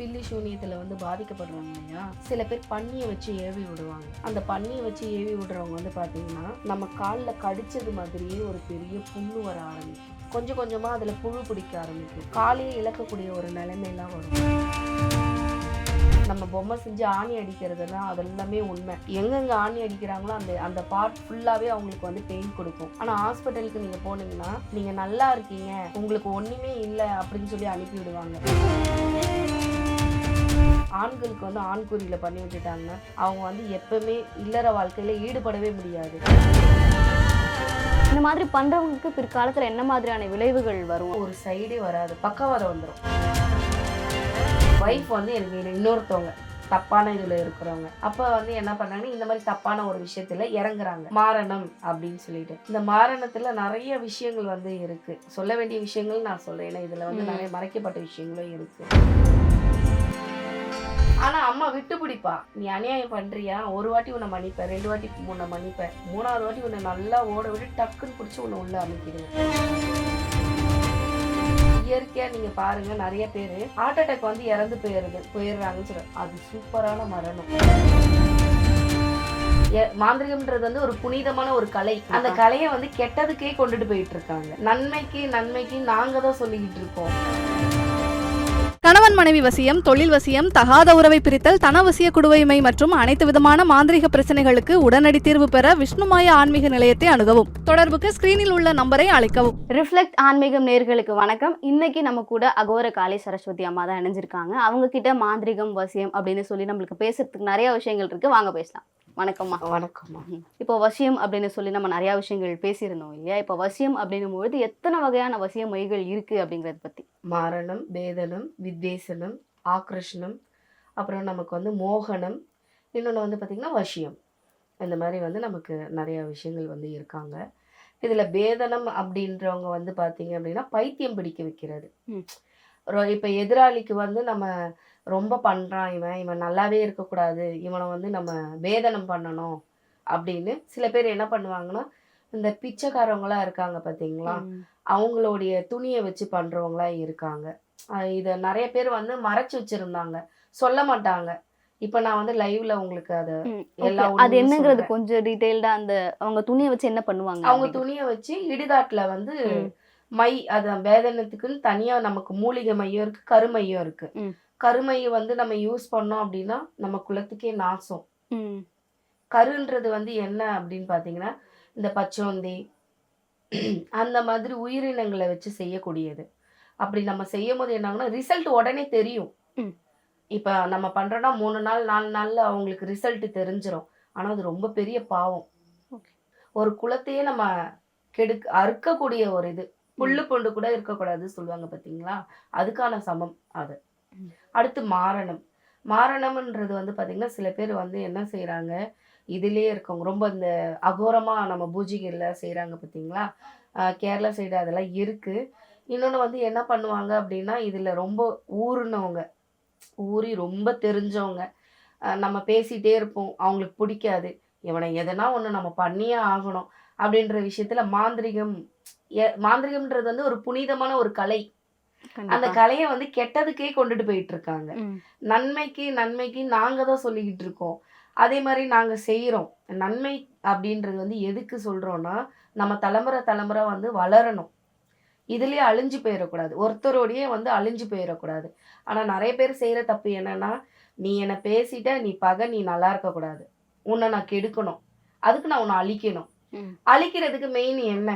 பில்லி சூனியத்தில் வந்து பாதிக்கப்படுறாங்க இல்லையா? சில பேர் பன்னியை வச்சு ஏவி விடுவாங்க. அந்த பன்னியை வச்சு ஏவி விடுறவங்க வந்து பார்த்தீங்கன்னா நம்ம காலில் கடிச்சது மாதிரியே ஒரு பெரிய புண்ணு வர ஆரம்பிக்கும். கொஞ்சம் கொஞ்சமாக அதில் புழு பிடிக்க ஆரம்பிக்கும். காலையே இழக்கக்கூடிய ஒரு நிலைமையெல்லாம் வரும். நம்ம பொம்மை செஞ்சு ஆணி அடிக்கிறதுனா அதெல்லாமே உண்மை. எங்கெங்க ஆணி அடிக்கிறாங்களோ அந்த அந்த பார்ட் ஃபுல்லாகவே அவங்களுக்கு வந்து பெயின் கொடுக்கும். ஆனால் ஹாஸ்பிட்டலுக்கு நீங்கள் போனீங்கன்னா நீங்கள் நல்லா இருக்கீங்க உங்களுக்கு ஒன்றுமே இல்லை அப்படின்னு சொல்லி அனுப்பி விடுவாங்க. ஆண்களுக்கு வந்து ஆண்குறியில பண்ணி விட்டுட்டாங்கன்னா அவங்க வந்து எப்பவுமே இல்லற வாழ்க்கையில ஈடுபடவே முடியாது. இந்த மாதிரி பண்றவங்களுக்கு பிற்காலத்துல என்ன மாதிரியான விளைவுகள் வரும்? ஒரு சைடே வராது. பக்கவாதம் வந்துடும் ஒய்ஃப் வந்து எனக்கு இன்னொருத்தவங்க. தப்பான இதுல இருக்கிறவங்க. அப்ப வந்து என்ன பண்ணாங்கன்னா இந்த மாதிரி தப்பான ஒரு விஷயத்துல இறங்குறாங்க. மாரணம் அப்படின்னு சொல்லிட்டு. இந்த மாரணத்துல நிறைய விஷயங்கள் வந்து இருக்கு. சொல்ல வேண்டிய விஷயங்கள் நான் சொல்றேன். ஏன்னா இதுல வந்து. நிறைய மறைக்கப்பட்ட விஷயங்களும் இருக்கு. ஆனா அம்மா விட்டு பிடிப்பா. நீ அநியாயம் பண்றியா? ஒரு வாட்டி உன்னை மன்னிப்பேன் ரெண்டு வாட்டி உன்னை மன்னிப்பேன் மூணாவது வாட்டி உன்னை நல்லா ஓட விட்டு டக்குன்னு பிடிச்சி உன்னை உள்ள அமைக்கிடுவேன் இயற்கையா நீங்க பாருங்க நிறைய பேரு ஹார்ட் அட்டாக் வந்து இறந்து போயிருது போயிடுறாங்கன்னு சொல்ற. அது சூப்பரான மரணம். மாந்திரிகம்ன்றது வந்து ஒரு புனிதமான ஒரு கலை. அந்த கலையை வந்து கெட்டதுக்கே கொண்டுட்டு போயிட்டு இருக்காங்க. நன்மைக்கு நன்மைக்கு நாங்க தான் சொல்லிக்கிட்டு இருக்கோம். கணவன் மனைவி வசியம் தொழில் வசியம் தகாத உறவை பிரித்தல் தனவசிய குடுவைமை மற்றும் அனைத்து விதமான மாந்திரிக பிரச்சனைகளுக்கு உடனடி தீர்வு பெற விஷ்ணுமாய ஆன்மீக நிலையத்தை அணுகவும். தொடர்புக்கு ஸ்கிரீனில் உள்ள நம்பரை அழைக்கவும். ரிஃப்ளெக்ட் ஆன்மீகம் நேர்களுக்கு வணக்கம். இன்னைக்கு நம்ம கூட அகோர காளி சரஸ்வதி அம்மா தான் இணைஞ்சிருக்காங்க. அவங்க கிட்ட மாந்திரிகம் வசியம் அப்படின்னு சொல்லி நம்மளுக்கு பேசுறதுக்கு நிறைய விஷயங்கள் இருக்கு. வாங்க பேசலாம். வணக்கம்மா. வணக்கம்மா. இப்போ வசியம் அப்படின்னு சொல்லி நம்ம நிறைய விஷயங்கள் பேசியிருந்தோம் இல்லையா? இப்போ வசியம் அப்படின்னும் பொழுது எத்தனை வகையான வசிய மொழிகள் இருக்கு அப்படிங்கறத பத்தி? மாரணம் பேதனம் வித்வேசனம் ஆக்ரஷனம் அப்புறம் நமக்கு வந்து மோகனம் இன்னொன்று வந்து பார்த்திங்கன்னா வசியம் இந்த மாதிரி வந்து நமக்கு நிறைய விஷயங்கள் வந்து இருக்காங்க இதில் பேதனம் அப்படின்றவங்க வந்து பார்த்தீங்க அப்படின்னா பைத்தியம் பிடிக்க வைக்கிறது. இப்போ எதிராளிக்கு வந்து நம்ம ரொம்ப பண்ணுறான் இவன் இவன் நல்லாவே இருக்கக்கூடாது இவனை வந்து நம்ம வேதனம் பண்ணணும் அப்படின்னு சில பேர் என்ன பண்ணுவாங்கன்னா இந்த பிச்சைக்காரவங்களாம் இருக்காங்க பார்த்தீங்களா. அவங்களுடைய துணியை வச்சு பண்றவங்களா இருக்காங்க இத நிறைய பேர் வந்து மறைச்சு வச்சிருந்தாங்க சொல்ல மாட்டாங்க இப்ப நான் வந்து லைவ்ல உங்களுக்கு அத ம், எல்லா okay. அது என்னங்கிறது. கொஞ்சம் டீடைல்டா அந்த அவங்க துணியை வச்சு என்ன பண்ணுவாங்க அவங்க. துணியை வச்சு இடுகாட்டுல வந்து ம். அது வேதனத்துக்குன்னு தனியா நமக்கு மூலிகை மையம் இருக்கு கருமையம் இருக்கு. கருமையை வந்து நம்ம யூஸ் பண்ணோம் அப்படின்னா நம்ம குலத்துக்கே நாசம். கருன்றது வந்து என்ன அப்படின்னு பார்த்தீங்கன்னா இந்த பச்சோந்தி அந்த மாதிரி உயிரினங்களை வச்சு செய்யக்கூடியது. அப்படி நம்ம செய்யும் போது என்னாங்கன்னா ரிசல்ட் உடனே தெரியும். இப்போ நம்ம பண்றோம்னா மூணு நாள் நாலு நாள்ல அவங்களுக்கு ரிசல்ட் தெரிஞ்சிரும். ஆனா அது ரொம்ப பெரிய பாவம். ஒரு குலத்தையே நம்ம கெடுக்க அறுக்கக்கூடிய ஒரு இது. புல்லு பொண்டு கூட இருக்கக்கூடாது சொல்லுவாங்க பாத்தீங்களா? அதுக்கான சமம் அது. அடுத்து மாரணம். மாரணம்ன்றது வந்து பாத்தீங்கன்னா சில பேர் வந்து என்ன செய்றாங்க? இதுலயே இருக்கவங்க. ரொம்ப இந்த அகோரமா நம்ம பூஜைகள்ல செய்றாங்க பாத்தீங்களா? ஆஹ் கேரளா சைடு அதெல்லாம் இருக்கு. இன்னொன்று வந்து என்ன பண்ணுவாங்க அப்படின்னா இதுல ரொம்ப ஊறுனவங்க ஊறி ரொம்ப தெரிஞ்சவங்க. நம்ம பேசிட்டே இருப்போம். அவங்களுக்கு பிடிக்காது. இவனை எதனா ஒன்று நம்ம பண்ணியே ஆகணும் அப்படின்ற விஷயத்துல மாந்திரிகம் மாந்திரிகம்ன்றது வந்து ஒரு புனிதமான ஒரு கலை. அந்த. கலையை வந்து கெட்டதுக்கே கொண்டுட்டு போயிட்டு இருக்காங்க. நன்மைக்கு நன்மைக்கு நாங்க தான் சொல்லிக்கிட்டு இருக்கோம். அதே மாதிரி நாங்க செய்றோம். நன்மை அப்படின்றது வந்து எதுக்கு சொல்றோம்னா நம்ம தலைமுறை தலைமுறை வந்து வளரணும். இதுலயே அழிஞ்சு போயிடக்கூடாது ஒருத்தரோடயே வந்து அழிஞ்சு போயிடக்கூடாது ஆனா நிறைய பேர் செய்யற தப்பு என்னன்னா நீ என்னை பேசிட்ட நீ பகை நீ நல்லா இருக்கக்கூடாது. உன்னை நான் கெடுக்கணும். அதுக்கு நான் உன்னை அழிக்கணும். அழிக்கிறதுக்கு மெயின் என்ன?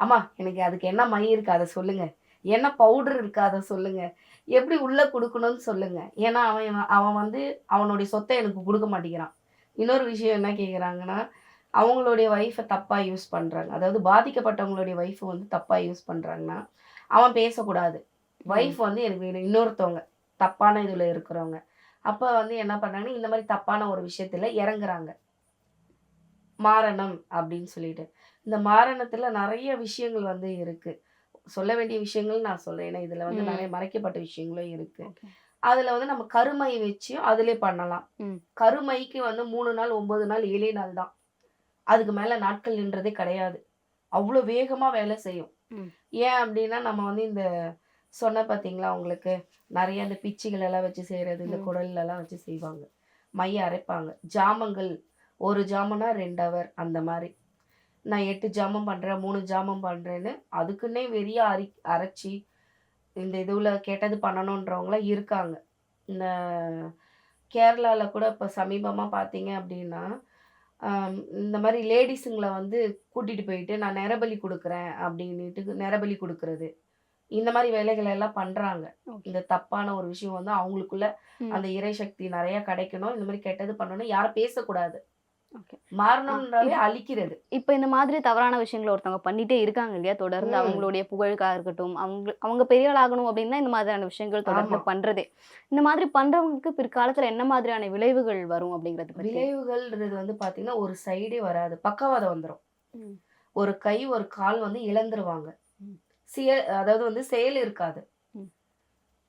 அம்மா எனக்கு அதுக்கு என்ன மை இருக்கு? அதை சொல்லுங்க. என்ன பவுடர் இருக்கு? அதை சொல்லுங்க. எப்படி உள்ள கொடுக்கணும்னு சொல்லுங்க. ஏன்னா அவன் அவன் வந்து அவனுடைய சொத்தை எனக்கு கொடுக்க மாட்டேங்கிறான். இன்னொரு விஷயம் என்ன கேக்குறாங்கன்னா அவங்களுடைய ஒய்ஃபை தப்பா யூஸ் பண்றாங்க. அதாவது பாதிக்கப்பட்டவங்களுடைய ஒய்ஃபை வந்து தப்பா யூஸ் பண்றாங்கன்னா அவன் பேசக்கூடாது. ஒய்ஃப் வந்து எனக்கு வேணும். இன்னொருத்தவங்க தப்பான இதுல இருக்கிறவங்க. அப்ப வந்து என்ன பண்றாங்கன்னா இந்த மாதிரி தப்பான ஒரு விஷயத்துல இறங்குறாங்க. மாரணம் அப்படின்னு சொல்லிட்டு. இந்த மாரணத்துல நிறைய விஷயங்கள் வந்து இருக்கு. சொல்ல வேண்டிய விஷயங்கள் நான் சொல்றேன் ஏன்னா இதுல வந்து. நிறைய மறைக்கப்பட்ட விஷயங்களும் இருக்கு. அதுல வந்து நம்ம கருமை வச்சு அதிலே பண்ணலாம். கருமைக்கு வந்து மூணு நாள் ஒன்பது நாள் ஏழே நாள் தான் அதுக்கு மேல நாட்கள் நின்றதே கிடையாது அவ்வளோ வேகமா வேலை செய்யும். ஏன் அப்படின்னா நம்ம வந்து இந்த சொன்ன பார்த்தீங்களா உங்களுக்கு நிறைய இந்த பிச்சுகள் எல்லாம் வச்சு செய்கிறது இந்த. குடல் எல்லாம் வச்சு செய்வாங்க மைய அரைப்பாங்க ஜாமங்கள் ஒரு ஜாமனா ரெண்டு ஹவர் அந்த மாதிரி நான் எட்டு ஜாமம் பண்ணுறேன் மூணு ஜாமம் பண்ணுறேன்னு அதுக்குன்னே வெறியா அரி அரைச்சி இந்த இதுவில் கெட்டது பண்ணணுன்றவங்களாம் இருக்காங்க. இந்த கேரளாவில் கூட இப்போ சமீபமாக பார்த்தீங்க அப்படின்னா இந்த மாதிரி லேடிஸுங்களை வந்து கூட்டிகிட்டு போயிட்டு நான் நிரபலி கொடுக்குறேன் அப்படின்னுட்டு நிரபலி கொடுக்கறது. இந்த மாதிரி வேலைகள் எல்லாம் பண்ணுறாங்க. இந்த தப்பான ஒரு விஷயம் வந்து அவங்களுக்குள்ள. அந்த இறை சக்தி நிறைய கிடைக்கணும். இந்த மாதிரி கெட்டது பண்ணணும் யாரும் பேசக்கூடாது. ஆ, அழிக்கிறது இப்போ இந்த மாதிரி தவறான விஷயங்களை ஒருத்தவங்க பண்ணிட்டே இருக்காங்க இல்லையா தொடர்ந்து. அவங்களுடைய புகழுக்காக இருக்கட்டும் அவங்க அவங்க பெரிய ஆளாகணும் அப்படின்னா இந்த மாதிரியான விஷயங்கள் தொடர்ந்து. பண்றதே இந்த மாதிரி பண்றவங்களுக்கு பிற்காலத்துல என்ன மாதிரியான விளைவுகள் வரும் அப்படிங்கறது விளைவுகள்ன்றது வந்து பாத்தீங்கன்னா ஒரு சைடே வராது பக்கவாதம் வந்துடும். ஒரு கை ஒரு கால் வந்து இழந்துருவாங்க. சிய அதாவது வந்து செயல் இருக்காது.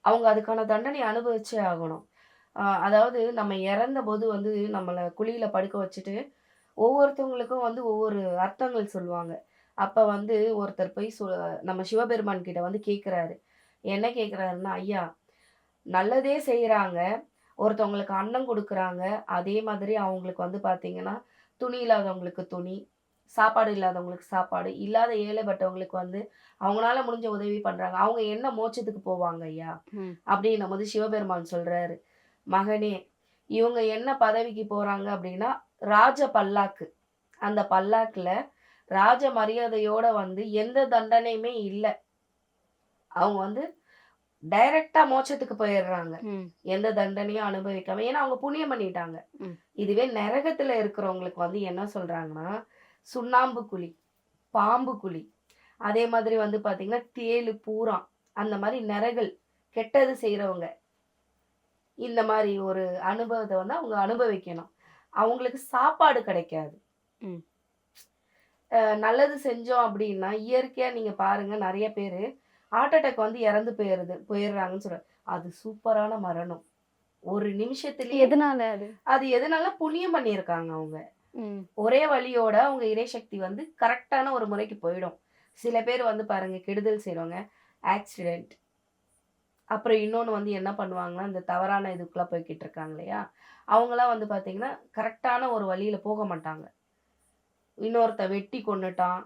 அவங்க அதுக்கான தண்டனை அனுபவிச்சே ஆகணும் அதாவது நம்ம இறந்த போது வந்து நம்மளை குழியில படுக்க வச்சுட்டு ஒவ்வொருத்தவங்களுக்கும் வந்து ஒவ்வொரு அர்த்தங்கள் சொல்லுவாங்க. அப்ப வந்து ஒருத்தர் போய் சொ நம்ம சிவபெருமான் கிட்ட வந்து கேக்குறாரு. என்ன கேக்குறாருன்னா ஐயா நல்லதே செய்யறாங்க ஒருத்தவங்களுக்கு அன்னம் கொடுக்குறாங்க. அதே மாதிரி அவங்களுக்கு வந்து பாத்தீங்கன்னா துணி இல்லாதவங்களுக்கு துணி சாப்பாடு இல்லாதவங்களுக்கு சாப்பாடு இல்லாத ஏழைப்பட்டவங்களுக்கு வந்து அவங்களால முடிஞ்ச உதவி பண்றாங்க. அவங்க என்ன மோட்சத்துக்கு போவாங்க ஐயா? ம். அப்படின்னும் போது சிவபெருமான் சொல்றாரு. மகனே இவங்க என்ன பதவிக்கு போறாங்க அப்படின்னா ராஜ பல்லாக்கு. அந்த பல்லாக்குல ராஜ மரியாதையோட வந்து எந்த தண்டனையுமே இல்லை. அவங்க வந்து டைரக்டா மோட்சத்துக்கு போயிடுறாங்க. எந்த தண்டனையும் அனுபவிக்காம ஏன்னா அவங்க புண்ணியம் பண்ணிட்டாங்க. இதுவே நரகத்துல இருக்கிறவங்களுக்கு வந்து என்ன சொல்றாங்கன்னா சுண்ணாம்பு குழி பாம்பு குழி. அதே மாதிரி வந்து பாத்தீங்கன்னா தேளு பூரா அந்த மாதிரி நரகள் கெட்டது செய்றவங்க. இந்த மாதிரி ஒரு அனுபவத்தை வந்து அவங்க அனுபவிக்கணும். அவங்களுக்கு சாப்பாடு கிடைக்காது. நல்லது செஞ்சோம் அப்படின்னா இயற்கையா நீங்க பாருங்க நிறைய பேரு ஹார்ட் அட்டாக் வந்து இறந்து போயிருது போயிடுறாங்கன்னு சொல்ற அது சூப்பரான மரணம். ஒரு நிமிஷத்துலயே எதனால அது? அது எதனால புண்ணியம் பண்ணியிருக்காங்க அவங்க. ஒரே வழியோட அவங்க இறைசக்தி வந்து கரெக்டான ஒரு முறைக்கு போயிடும். சில பேர் வந்து பாருங்க கெடுதல் செய்றவங்க ஆக்சிடென்ட் அப்புறம் இன்னொன்று வந்து என்ன பண்ணுவாங்கன்னா இந்த தவறான இதுக்குள்ளே போய்கிட்டு இருக்காங்க இல்லையா? அவங்களாம் வந்து பார்த்திங்கன்னா கரெக்டான ஒரு வழியில் போக மாட்டாங்க. இன்னொருத்த வெட்டி கொண்டுட்டான்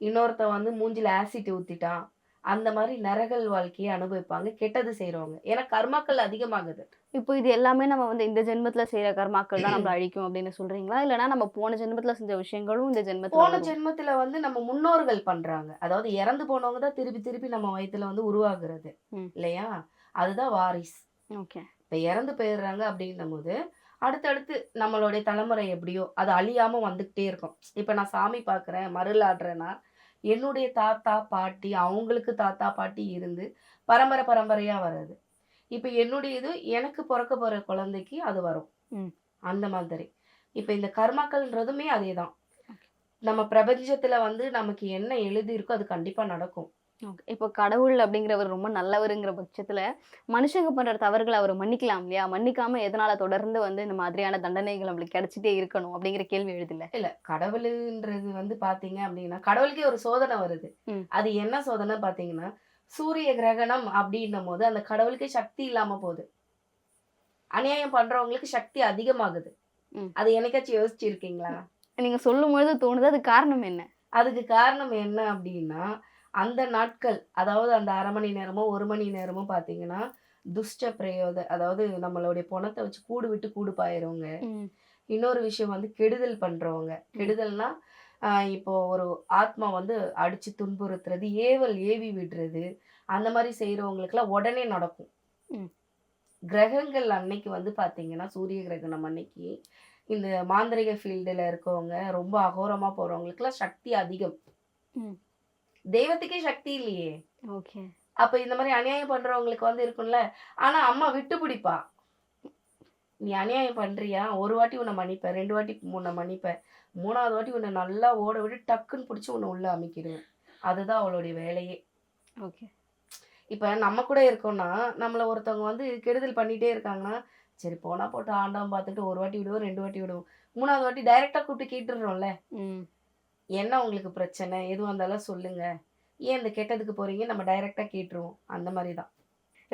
இன்னொருத்த வந்து மூஞ்சில் ஆசிட் ஊற்றிட்டான் அந்த மாதிரி நரகல் வாழ்க்கையை அனுபவிப்பாங்க. கெட்டது செய்கிறவங்க ஏன்னா கர்மாக்கள் அதிகமாகுது. இப்போ இது எல்லாமே நம்ம வந்து இந்த ஜென்மத்துல செய்யற கர்மாக்கள் தான் நம்மள அழிக்கும் அப்படின்னு சொல்றீங்களா? இல்லனா நம்ம போன ஜென்மத்துல செஞ்ச விஷயங்களும் இந்த ஜென்மத்துல போன? ஜென்மத்துல வந்து நம்ம முன்னோர்கள் பண்றாங்க. அதாவது இறந்து போனவங்க தான் திருப்பி திருப்பி நம்ம வயித்துல வந்து உருவாகுறது. இல்லையா? அதுதான் வாரிஸ் ஓகே. இப்ப இறந்து போயிடுறாங்க அப்படின்னும் போது அடுத்தடுத்து நம்மளுடைய தலைமுறை எப்படியோ அது அழியாம வந்துகிட்டே இருக்கும். இப்ப நான் சாமி பார்க்கறேன் மருளாடுறேன்னா என்னுடைய தாத்தா பாட்டி அவங்களுக்கு தாத்தா பாட்டி இருந்து பரம்பரை பரம்பரையா வர்றது. இப்ப என்னுடைய இது எனக்கு பிறக்க போற குழந்தைக்கு அது வரும். அந்த மாதிரி. இப்ப இந்த கர்மாக்கள்ன்றதுமே அதேதான். நம்ம பிரபஞ்சத்துல வந்து நமக்கு என்ன எழுதி இருக்கோ அது கண்டிப்பா நடக்கும். இப்போ கடவுள் அப்படிங்கிறவர் ரொம்ப நல்லவருங்கிற பட்சத்துல மனுஷங்க பண்ற தவறுகளை அவர் மன்னிக்கலாம் இல்லையா? மன்னிக்காம எதனால தொடர்ந்து வந்து இந்த மாதிரியான தண்டனைகள் நம்மளுக்கு கிடைச்சிட்டே இருக்கணும் அப்படிங்கிற கேள்வி எழுதில்ல இல்ல கடவுளுன்றது வந்து பாத்தீங்க அப்படின்னா கடவுளுக்கே ஒரு சோதனை வருது. அது என்ன சோதனை பாத்தீங்கன்னா சூரிய கிரகணம் அப்படின்னும் போது அந்த கடவுளுக்கே சக்தி இல்லாம போகுது. அநியாயம் பண்றவங்களுக்கு சக்தி அதிகமாகுது. அது என்னைக்காச்சும் யோசிச்சிருக்கீங்களா? நீங்க சொல்லும் பொழுது தோணுது அது காரணம் என்ன? அதுக்கு காரணம் என்ன அப்படின்னா அந்த நாட்கள் அதாவது அந்த அரை மணி நேரமோ ஒரு மணி நேரமோ பாத்தீங்கன்னா துஷ்ட பிரயோத அதாவது நம்மளுடைய பணத்தை வச்சு கூடு விட்டு கூடு பாயிறவங்க. ம். இன்னொரு விஷயம் வந்து கெடுதல் பண்றவங்க. கெடுதல்னா இப்போ ஒரு ஆத்மா வந்து அடிச்சு துன்புறுத்துறது ஏவல் ஏவி விடுறது அந்த மாதிரி செய்யறவங்களுக்குலாம் உடனே நடக்கும். கிரகங்கள் அன்னைக்கு வந்து பாத்தீங்கன்னா சூரிய கிரகணம் அன்னைக்கு இந்த மாந்திரிக ஃபீல்டுல இருக்கவங்க ரொம்ப அகோரமா போறவங்களுக்குலாம் சக்தி அதிகம். தெய்வத்துக்கே சக்தி இல்லையே. ஓகே. அப்ப இந்த மாதிரி அநியாயம் பண்றவங்களுக்கு வந்து இருக்கும்ல ஆனா அம்மா விட்டு பிடிப்பா. நீ அநியாயம் பண்றியா? ஒரு வாட்டி உன்னை மன்னிப்பேன் ரெண்டு வாட்டி உன்னை மன்னிப்பேன். மூணாவது வாட்டி உன்னை நல்லா ஓட விட்டு டக்குன்னு பிடிச்சி உன்னை உள்ள அமைக்கிடுவேன். அதுதான் அவளுடைய வேலையே. ஓகே. இப்ப நம்ம கூட இருக்கோம்னா நம்மள ஒருத்தவங்க வந்து கெடுதல் பண்ணிட்டே இருக்காங்கன்னா சரி போனா போட்டு ஆண்டவன் பார்த்துட்டு ஒரு வாட்டி விடுவோம் ரெண்டு வாட்டி விடுவோம். மூணாவது வாட்டி டைரக்டா கூப்பிட்டு கேட்டுடுறோம்ல. ம். என்ன உங்களுக்கு பிரச்சனை? எதுவாக இருந்தாலும் சொல்லுங்க. ஏன் இந்த கெட்டதுக்கு போறீங்க? நம்ம டைரக்டா கேட்டுருவோம். அந்த மாதிரி தான்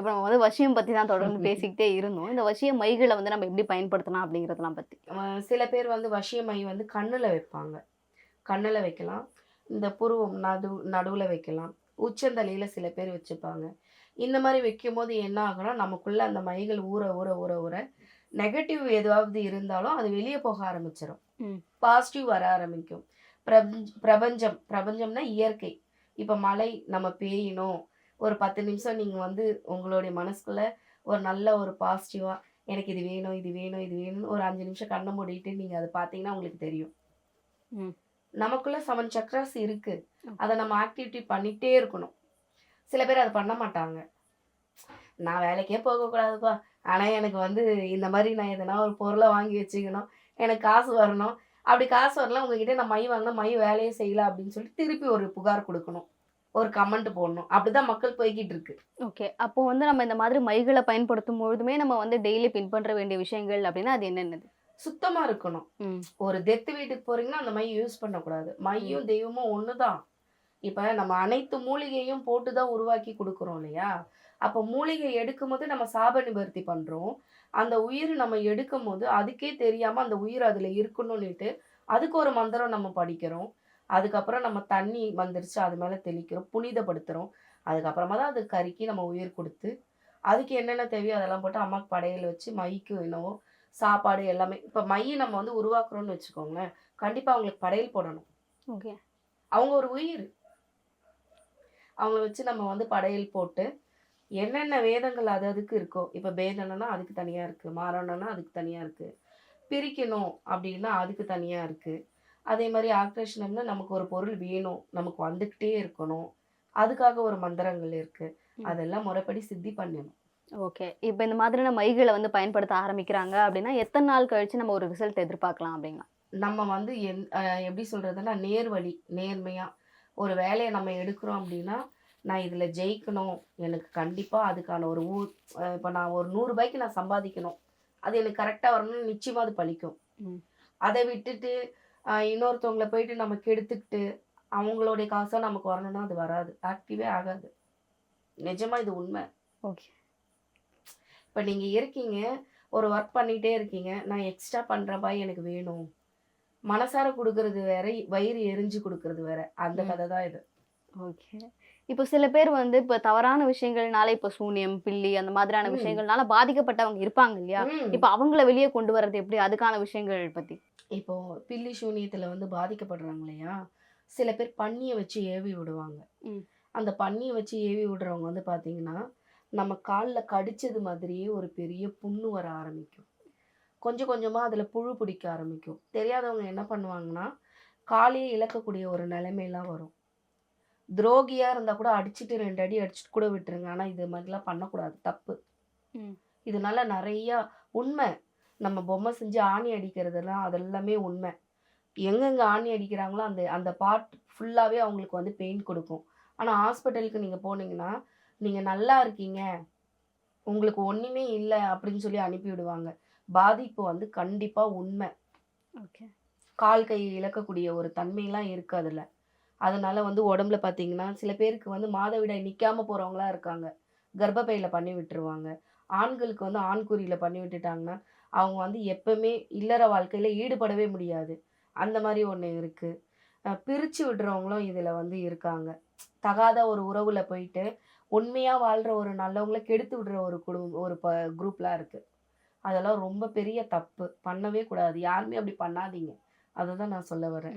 இப்போ நம்ம வந்து வசியம் பத்தி தான் தொடர்ந்து பேசிக்கிட்டே இருந்தோம். இந்த வசிய மைகளை வந்து நம்ம எப்படி பயன்படுத்தலாம் அப்படிங்கிறதெல்லாம் அஹ் சில பேர் வந்து வசியமை வந்து கண்ணுல வைப்பாங்க. கண்ணுல வைக்கலாம். இந்த புருவம் நடு நடுவுல வைக்கலாம். உச்சந்தலையில சில பேர் வச்சுப்பாங்க. இந்த மாதிரி வைக்கும் போது என்ன ஆகும்னா நமக்குள்ள அந்த மைகள் ஊற ஊற ஊற ஊற நெகட்டிவ் எதுவாவது இருந்தாலும் அது வெளியே போக ஆரம்பிச்சிடும் ம். பாசிட்டிவ் வர ஆரம்பிக்கும். பிரபஞ்ச பிரபஞ்சம் பிரபஞ்சம்னா இயற்கை. இப்போ மழை நம்ம பெய்யணும். ஒரு பத்து நிமிஷம் நீங்கள் வந்து உங்களுடைய மனசுக்குள்ள ஒரு நல்ல ஒரு பாசிட்டிவாக எனக்கு இது வேணும் இது வேணும் இது வேணும்னு ஒரு அஞ்சு நிமிஷம் கண்ணை மூடிட்டு நீங்கள் அதை பார்த்தீங்கன்னா உங்களுக்கு தெரியும். நமக்குள்ள செவன் சக்ராஸ் இருக்கு. அதை நம்ம ஆக்டிவிட்டி பண்ணிட்டே இருக்கணும். சில பேர் அதை பண்ண மாட்டாங்க. நான் வேலைக்கே போகக்கூடாதுப்பா. ஆனால் எனக்கு வந்து இந்த மாதிரி நான் எதனா ஒரு பொருளை வாங்கி வச்சுக்கணும். எனக்கு காசு வரணும். அப்படி காசு வரலாம் உங்ககிட்ட நான் மை வாங்கினா மை வேலையே செய்யல அப்படின்னு சொல்லிட்டு திருப்பி ஒரு புகார் கொடுக்கணும். ஒரு கமெண்ட் போடணும். அப்படிதான் மக்கள் போய்கிட்டு இருக்கு. ஓகே. அப்போ வந்து நம்ம இந்த மாதிரி மைகளை பயன்படுத்தும் பொழுதுமே நம்ம வந்து டெய்லி பின்பற்ற வேண்டிய விஷயங்கள் அப்படின்னா அது என்னென்னது? சுத்தமா இருக்கணும். ஒரு டெத்து வீட்டுக்கு போறீங்கன்னா அந்த மை யூஸ் பண்ணக்கூடாது. மையும் தெய்வமும் ஒண்ணுதான். இப்ப நம்ம அனைத்து மூலிகையும் போட்டு தான் உருவாக்கி கொடுக்குறோம் இல்லையா? அப்போ மூலிகை எடுக்கும் போது நம்ம சாப நிவர்த்தி பண்றோம். அந்த உயிர் நம்ம எடுக்கும் போது அதுக்கே தெரியாம அந்த உயிர் அதுல இருக்கணும்னுட்டு அதுக்கு ஒரு மந்திரம் நம்ம படிக்கிறோம். அதுக்கப்புறம் நம்ம தண்ணி வந்துருச்சு அது மேல தெளிக்கிறோம் புனிதப்படுத்துறோம். அதுக்கப்புறமா தான் அது கறிக்கு நம்ம உயிர் கொடுத்து அதுக்கு என்னென்ன தேவையோ அதெல்லாம் போட்டு அம்மாக்கு படையல் வச்சு மைக்கு என்னவோ சாப்பாடு எல்லாமே இப்போ மை நம்ம வந்து உருவாக்குறோம்னு வச்சுக்கோங்களேன் கண்டிப்பா அவங்களுக்கு படையல் போடணும். ஓகே. அவங்க ஒரு உயிர். அவங்கள வச்சு நம்ம வந்து படையல் போட்டு என்னென்ன வேதங்கள் அது அதுக்கு இருக்கோ இப்போ பேதனம்னா அதுக்கு தனியாக இருக்குது மாரணம்னா அதுக்கு தனியாக இருக்குது பிரிக்கணும் அப்படின்னா அதுக்கு தனியாக இருக்குது அதே மாதிரி ஆக்ரேஷனம்னா நமக்கு ஒரு பொருள் வேணும். நமக்கு வந்துக்கிட்டே இருக்கணும். அதுக்காக ஒரு மந்திரங்கள் இருக்குது. அதெல்லாம் முறைப்படி சித்தி பண்ணணும். ஓகே. இப்போ இந்த மாதிரியான மைகளை வந்து பயன்படுத்த ஆரம்பிக்கிறாங்க அப்படின்னா எத்தனை நாள் கழிச்சு நம்ம ஒரு ரிசல்ட் எதிர்பார்க்கலாம் அப்படிங்களா நம்ம வந்து எந் எப்படி சொல்கிறதுனா நேர்வழி நேர்மையாக ஒரு வேலையை நம்ம எடுக்கிறோம் அப்படின்னா நான் இதில் ஜெயிக்கணும். எனக்கு கண்டிப்பாக அதுக்கான ஒரு ஊ இப்போ நான் ஒரு நூறுரூபாய்க்கு நான் சம்பாதிக்கணும். அது எனக்கு கரெக்டாக வரணும்னு நிச்சயமாக அது பலிக்கும் ம். அதை விட்டுட்டு இன்னொருத்தவங்கள போயிட்டு நம்ம கெடுத்துக்கிட்டு அவங்களுடைய காசாக நமக்கு வரணும்னா அது வராது. ஆக்டிவே ஆகாது. நிஜமா இது உண்மை. ஓகே இப்போ நீங்கள் இருக்கீங்க ஒரு ஒர்க் பண்ணிகிட்டே இருக்கீங்க நான் எக்ஸ்ட்ரா பண்ணுறப்பா எனக்கு வேணும். மனசார கொடுக்கறது வேற வயிறு எரிஞ்சு கொடுக்கறது வேற. அந்த. கதை தான் இது. ஓகே இப்போ சில பேர் வந்து இப்போ தவறான விஷயங்கள்னால இப்போ சூனியம் பில்லி அந்த மாதிரியான. விஷயங்கள்னால பாதிக்கப்பட்டவங்க இருப்பாங்க இல்லையா. இப்போ அவங்கள வெளியே கொண்டு வர்றது எப்படி? அதுக்கான விஷயங்கள் பத்தி. இப்போ பில்லி சூனியத்துல வந்து பாதிக்கப்படுறாங்க இல்லையா? சில பேர் பன்னியை வச்சு ஏவி விடுவாங்க. அந்த பன்னியை வச்சு ஏவி விடுறவங்க வந்து பாத்தீங்கன்னா நம்ம காலில் கடிச்சது மாதிரியே ஒரு பெரிய புண்ணு வர ஆரம்பிக்கும். கொஞ்சம் கொஞ்சமா அதுல புழு பிடிக்க ஆரம்பிக்கும். தெரியாதவங்க என்ன பண்ணுவாங்கன்னா காலையே இழக்கக்கூடிய ஒரு நிலைமையெல்லாம் வரும். துரோகியா இருந்தா கூட அடிச்சிட்டு ரெண்டு அடி அடிச்சிட்டு கூட விட்டுருங்க. ஆனா இது மாதிரிலாம் பண்ணக்கூடாது. தப்பு. இதனால நிறைய உண்மை நம்ம பொம்மை செஞ்சு ஆணி அடிக்கிறதெல்லாம் அதெல்லாமே உண்மை. எங்கெங்க ஆணி அடிக்கிறாங்களோ அந்த அந்த பார்ட் ஃபுல்லாகவே அவங்களுக்கு வந்து பெயின் கொடுக்கும். ஆனால் ஹாஸ்பிட்டலுக்கு நீங்கள் போனீங்கன்னா நீங்கள் நல்லா இருக்கீங்க உங்களுக்கு ஒன்றுமே இல்லை அப்படின்னு சொல்லி அனுப்பி விடுவாங்க பாதிப்பு வந்து கண்டிப்பாக உண்மை. ஓகே கால் கை இழக்கக்கூடிய ஒரு தன்மையெல்லாம் இருக்கு அதில். அதனால வந்து உடம்புல பார்த்தீங்கன்னா சில பேருக்கு வந்து மாதவிடாய் நிற்காம போகிறவங்களா இருக்காங்க. கர்ப்பப்பையில் பண்ணி விட்டுருவாங்க. ஆண்களுக்கு வந்து ஆண்குறியில் பண்ணி விட்டுட்டாங்கன்னா அவங்க வந்து எப்பவுமே இல்லற வாழ்க்கையில் ஈடுபடவே முடியாது. அந்த மாதிரி ஒன்று இருக்குது பிரித்து விடுறவங்களும் இதில் வந்து இருக்காங்க. தகாத ஒரு உறவில் போயிட்டு உண்மையாக வாழ்கிற ஒரு நல்லவங்களை கெடுத்து விடுற ஒரு குடும்பம் ஒரு ப குரூப்லாம் இருக்குது அதெல்லாம் ரொம்ப பெரிய தப்பு. பண்ணவே கூடாது. யாருமே அப்படி பண்ணாதீங்க. அதை தான் நான் சொல்ல வரேன்.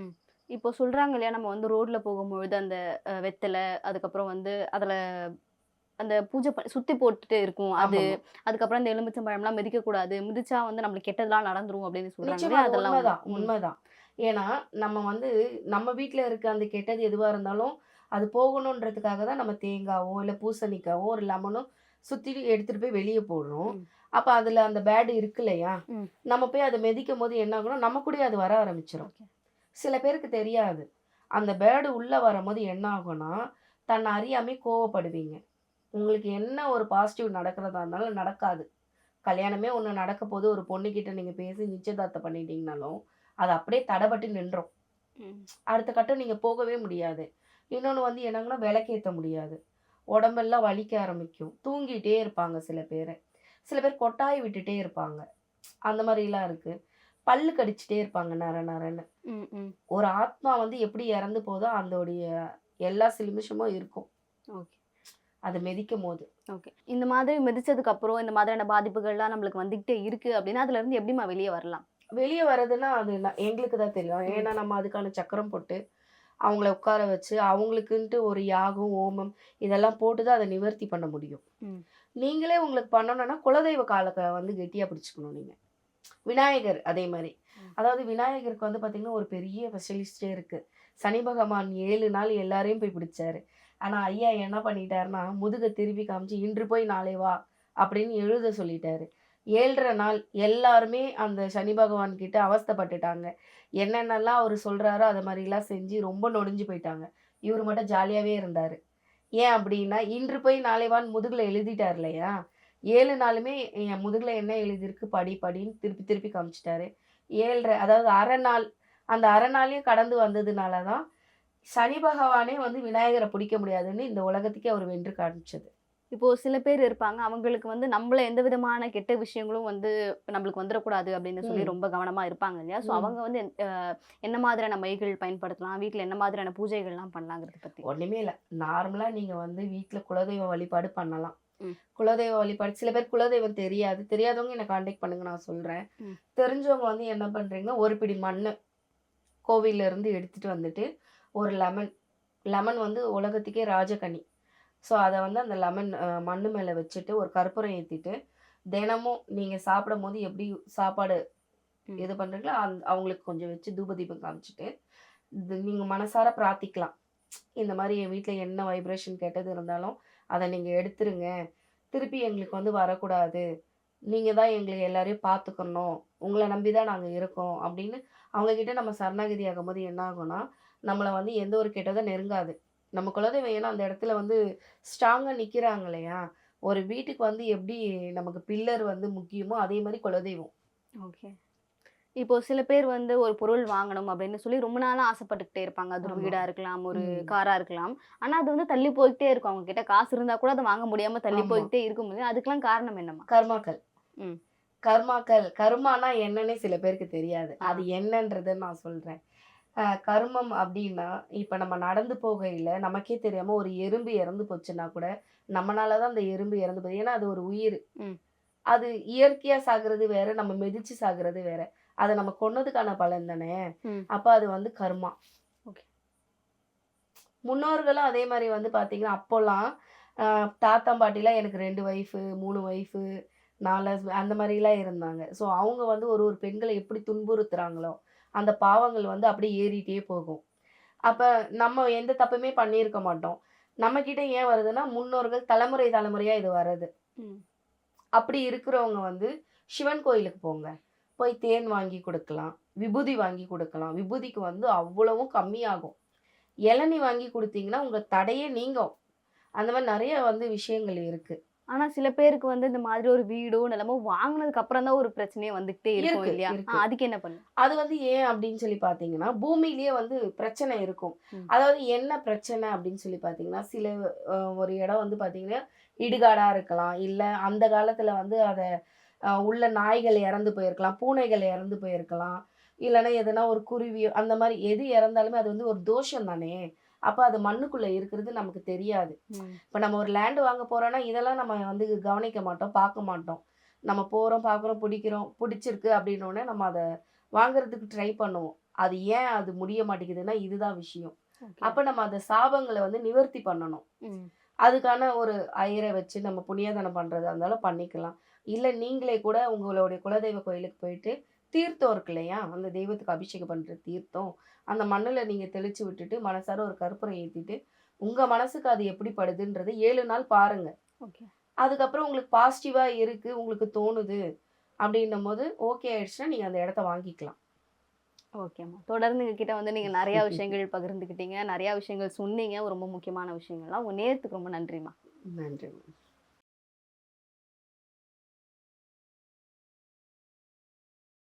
இப்போ சொல்கிறாங்க இல்லையா? நம்ம வந்து ரோட்டில் போகும்பொழுது அந்த வெத்தலை அதுக்கப்புறம் வந்து அதில் அந்த பூஜை சுத்தி போட்டுட்டு இருக்கும் அது. அதுக்கப்புறம் இந்த எலுமிச்சம்பழம்லாம் மிதிக்க கூடாது மிதிச்சா வந்து நம்மளுக்கு கெட்டதெல்லாம் நடந்துரும் அப்படின்னு சொல்றாங்க அதெல்லாம் உண்மைதான். உண்மைதான் ஏன்னா நம்ம வந்து நம்ம வீட்ல இருக்க அந்த கெட்டது எதுவா இருந்தாலும் அது போகணுன்றதுக்காக தான் நம்ம தேங்காவோ இல்ல பூசணிக்காவோ ஒரு லெமனோ சுத்தி எடுத்துட்டு போய் வெளியே போடுறோம். அப்ப அதுல அந்த பேடு இருக்கு இல்லையா. நம்ம போய் அதை மிதிக்கும் போது என்ன ஆகும்னா நம்ம கூட அது வர ஆரம்பிச்சிடும். சில பேருக்கு தெரியாது அந்த பேடு உள்ள வரும்போது என்ன ஆகும்னா தன்னை அறியாமே கோவப்படுவீங்க உங்களுக்கு என்ன ஒரு பாசிட்டிவ் நடக்கிறதா இருந்தாலும் நடக்காது. கல்யாணமே ஒன்று நடக்க போது ஒரு பொண்ணுக்கிட்ட நீங்கள் பேசி நிச்சயதார்த்தம் பண்ணிட்டீங்கனாலும் அது அப்படியே தடைபட்டு நின்றோம். அடுத்த கட்டம் நீங்கள் போகவே முடியாது. இன்னொன்று வந்து என்னங்கன்னா விளக்கேற்ற முடியாது. உடம்பெல்லாம் வலிக்க ஆரம்பிக்கும். தூங்கிட்டே இருப்பாங்க சில பேர். சில பேர் கொட்டாய் விட்டுட்டே இருப்பாங்க. அந்த மாதிரிலாம் இருக்குது பல்லு கடிச்சிட்டே இருப்பாங்க நர நரன்னு. ஒரு ஆத்மா வந்து எப்படி இறந்து போதோ அதோடைய எல்லா சிலிமிஷமும் இருக்கும். ஓகே. அது மிதிக்கும் போது ஓகே இந்த மாதிரி மிதிச்சதுக்கு அப்புறம் இந்த மாதிரியான பாதிப்புகள்லாம் நம்மளுக்கு வந்துகிட்டே இருக்கு அப்படின்னா அதுல இருந்து எப்படிமா வெளியே வரலாம்? வெளியே வர்றதுன்னா அது எங்களுக்கு தான் தெரியும். ஏன்னா நம்ம அதுக்கான சக்கரம் போட்டு அவங்கள உட்கார வச்சு அவங்களுக்குன்ட்டு ஒரு யாகம் ஓமம் இதெல்லாம் போட்டு தான் அதை நிவர்த்தி பண்ண முடியும். நீங்களே உங்களுக்கு பண்ணணும்னா குலதெய்வ காலத்தை வந்து கெட்டியாக பிடிச்சிக்கணும் நீங்கள் விநாயகர் அதே மாதிரி. அதாவது விநாயகருக்கு வந்து பார்த்தீங்கன்னா ஒரு பெரிய ஸ்பெஷலிஸ்டே இருக்கு. சனி பகவான் ஏழு நாள் எல்லாரையும் போய் பிடிச்சாரு. ஆனால் ஐயா என்ன பண்ணிட்டாருன்னா முதுகை திருப்பி காமிச்சு இன்று போய் நாளை வா அப்படின்னு எழுத சொல்லிட்டாரு. ஏழரை நாள் எல்லாருமே அந்த சனி பகவான் கிட்ட அவஸ்தைப்பட்டுட்டாங்க. என்னென்னலாம் அவர் சொல்கிறாரோ அது மாதிரிலாம் செஞ்சு ரொம்ப நொடிஞ்சு போயிட்டாங்க. இவர் மட்டும் ஜாலியாகவே இருந்தார். ஏன் அப்படின்னா இன்று போய் நாளைவான் முதுகில் எழுதிட்டார் இல்லையா? ஏழு நாளுமே என் முதுகில் என்ன எழுதியிருக்கு? படி படின்னு திருப்பி திருப்பி காமிச்சிட்டாரு. ஏழரை அதாவது அரை நாள் அந்த அரை நாளையும் கடந்து வந்ததுனால தான் சனி பகவானே வந்து விநாயகரை பிடிக்க முடியாதுன்னு இந்த உலகத்துக்கே அவர் வென்று காமிச்சது இப்போ சில பேர் இருப்பாங்க அவங்களுக்கு வந்து நம்மள எந்த விதமான கெட்ட விஷயங்களும் வந்து நம்மளுக்கு வந்துடக்கூடாது அப்படின்னு சொல்லி. ரொம்ப கவனமா இருப்பாங்க இல்லையா ஸோ. அவங்க வந்து என்ன மாதிரியான மைகள் பயன்படுத்தலாம் வீட்ல என்ன மாதிரியான பூஜைகள்லாம் பண்ணலாங்கிறத பத்தி ஒண்ணுமே இல்லை நார்மலாக நீங்கள் வந்து வீட்டில் குலதெய்வ வழிபாடு பண்ணலாம். குலதெய்வ வழிபாடு சில பேர் குலதெய்வம் தெரியாது தெரியாதவங்க என்னை காண்டாக்ட் பண்ணுங்க நான் சொல்கிறேன். தெரிஞ்சவங்க வந்து என்ன பண்ணுறீங்கன்னா ஒரு பிடி மண் கோவில்ல இருந்து எடுத்துட்டு வந்துட்டு ஒரு லெமன் லெமன் வந்து உலகத்துக்கே ராஜகனி. ஸோ அதை வந்து அந்த லெமன் மண்ணு மேலே வச்சுட்டு ஒரு கற்பூரம் ஏற்றிட்டு தினமும் நீங்கள் சாப்பிடும் போது எப்படி சாப்பாடு. இது பண்ணுறீங்களோ அந் அவங்களுக்கு கொஞ்சம் வச்சு தூப தீபம் காமிச்சிட்டு நீங்கள் மனசார பிரார்த்திக்கலாம். இந்த மாதிரி என் வீட்டில் என்ன வைப்ரேஷன் கெட்டது இருந்தாலும் அதை நீங்கள் எடுத்துருங்க. திருப்பி எங்களுக்கு வந்து வரக்கூடாது. நீங்கள் தான் எங்களை எல்லாரையும் பார்த்துக்கணும். உங்களை நம்பி தான் நாங்கள் இருக்கோம் அப்படின்னு அவங்கக்கிட்ட நம்ம சரணாகதி ஆகும்போது என்ன ஆகும்னா நம்மளை வந்து எந்த ஒரு கெட்டதும் நெருங்காது. நம்ம குலதெய்வம் ஏன்னா அந்த இடத்துல வந்து ஸ்ட்ராங்காக நிற்கிறாங்க இல்லையா? ஒரு வீட்டுக்கு வந்து எப்படி நமக்கு பில்லர் வந்து முக்கியமோ அதே மாதிரி குலதெய்வம். ஓகே. இப்போ சில பேர் வந்து ஒரு பொருள் வாங்கணும் அப்படின்னு சொல்லி ரொம்ப நாளா ஆசைப்பட்டுக்கிட்டே இருப்பாங்க. அது ஒரு ஆமா. வீடா இருக்கலாம் ஒரு ம். காரா இருக்கலாம். ஆனா அது வந்து தள்ளி போயிட்டே இருக்கும். அவங்க கிட்ட காசு இருந்தா கூட அதை வாங்க முடியாம தள்ளி ஆமா. போயிட்டே இருக்கும் போது அதுக்கெல்லாம் காரணம் என்னம்மா? கர்மாக்கள். ம். கர்மாக்கள். கர்மானா என்னன்னே சில பேருக்கு தெரியாது. அது என்னன்றதை நான் சொல்றேன். அஹ் கர்மம் அப்படின்னா இப்ப நம்ம நடந்து போகையில நமக்கே தெரியாம ஒரு எறும்பு இறந்து போச்சுன்னா கூட நம்மனாலதான் அந்த எறும்பு இறந்து போகுது ஏன்னா அது ஒரு உயிர். அது இயற்கையா சாகுறது வேற நம்ம மிதிச்சு சாகுறது வேற அதை நம்ம கொன்னதுக்கான பலன் தானே. அப்ப அது வந்து கர்மா. முன்னோர்களும் அதே மாதிரி வந்து பாத்தீங்கன்னா அப்போல்லாம் தாத்தா பாட்டிலாம் எனக்கு ரெண்டு ஒய்ஃபு மூணு ஒய்ஃபு நாலு அந்த மாதிரிலாம் இருந்தாங்க ஸோ அவங்க வந்து ஒரு ஒரு பெண்களை எப்படி துன்புறுத்துறாங்களோ அந்த பாவங்கள் வந்து அப்படியே ஏறிட்டே போகும். அப்போ நம்ம எந்த தப்புமே பண்ணியிருக்க மாட்டோம். நம்மக்கிட்ட ஏன் வருதுன்னா முன்னோர்கள் தலைமுறை தலைமுறையாக இது வருது. அப்படி இருக்கிறவங்க வந்து சிவன் கோயிலுக்கு போங்க. போய் தேன் வாங்கி கொடுக்கலாம் விபூதி வாங்கி கொடுக்கலாம். விபூதிக்கு வந்து அவ்வளவும் கம்மியாகும். இளநீ வாங்கி கொடுத்தீங்கன்னா உங்கள் தடையே நீங்கும். அந்த மாதிரி நிறைய வந்து விஷயங்கள் இருக்கு. ஆனா சில பேருக்கு வந்து இந்த மாதிரி ஒரு வீடோ நிலமோ வாங்குனதுக்கு அப்புறம் தான் ஒரு பிரச்சனையே வந்துகிட்டே இருக்கும் இருக்கு, இல்லையா? அதுக்கு என்ன பண்ணு அது வந்து ஏன் அப்படின்னு சொல்லி பார்த்தீங்கன்னா பூமியிலேயே வந்து பிரச்சனை இருக்கும். அதாவது என்ன பிரச்சனை அப்படின்னு சொல்லி பார்த்தீங்கன்னா சில ஒரு இடம் வந்து பார்த்தீங்கன்னா இடுகாடா இருக்கலாம். இல்லை அந்த காலத்தில் வந்து அதை உள்ள நாய்கள் இறந்து போயிருக்கலாம். பூனைகள் இறந்து போயிருக்கலாம். இல்லைன்னா எதுனா ஒரு குருவி அந்த மாதிரி எது இறந்தாலுமே அது வந்து ஒரு தோஷம் தானே? அப்போ அது மண்ணுக்குள்ளே இருக்கிறது நமக்கு தெரியாது. இப்போ நம்ம ஒரு லேண்டு வாங்க போறோம்னா இதெல்லாம் நம்ம வந்து கவனிக்க மாட்டோம் பார்க்க மாட்டோம். நம்ம போகிறோம் பார்க்குறோம் பிடிக்கிறோம் பிடிச்சிருக்கு அப்படின்னோடனே நம்ம அதை வாங்குறதுக்கு ட்ரை பண்ணுவோம். அது ஏன் அது முடிய மாட்டேங்குதுன்னா இதுதான் விஷயம். அப்போ நம்ம அந்த சாபங்களை வந்து நிவர்த்தி பண்ணணும். அதுக்கான ஒரு ஐயரை வச்சு நம்ம புண்ணியதானம் பண்ணுறதா இருந்தாலும் பண்ணிக்கலாம். இல்லை நீங்களே கூட உங்களுடைய குலதெய்வ கோயிலுக்கு போயிட்டு தீர்த்தம் இருக்கு இல்லையா? அந்த தெய்வத்துக்கு அபிஷேகம் பண்ணுற தீர்த்தம் அந்த மண்ணில் நீங்கள் தெளிச்சு விட்டுட்டு மனசார ஒரு கற்பூரம் ஏற்றிட்டு உங்கள் மனசுக்கு அது எப்படி படுதுன்றது ஏழு நாள் பாருங்க. ஓகே. அதுக்கப்புறம் உங்களுக்கு பாசிட்டிவாக இருக்குது உங்களுக்கு தோணுது அப்படின்னும் போது ஓகே ஆயிடுச்சுன்னா நீங்கள் அந்த இடத்த வாங்கிக்கலாம். ஓகேம்மா தொடர்ந்து எங்ககிட்ட வந்து நீங்க நிறைய விஷயங்கள் பகிர்ந்துக்கிட்டீங்க நிறைய விஷயங்கள் சொன்னீங்க ரொம்ப முக்கியமான விஷயங்கள்லாம். உங்க நேரத்துக்கு ரொம்ப நன்றிம்மா. நன்றி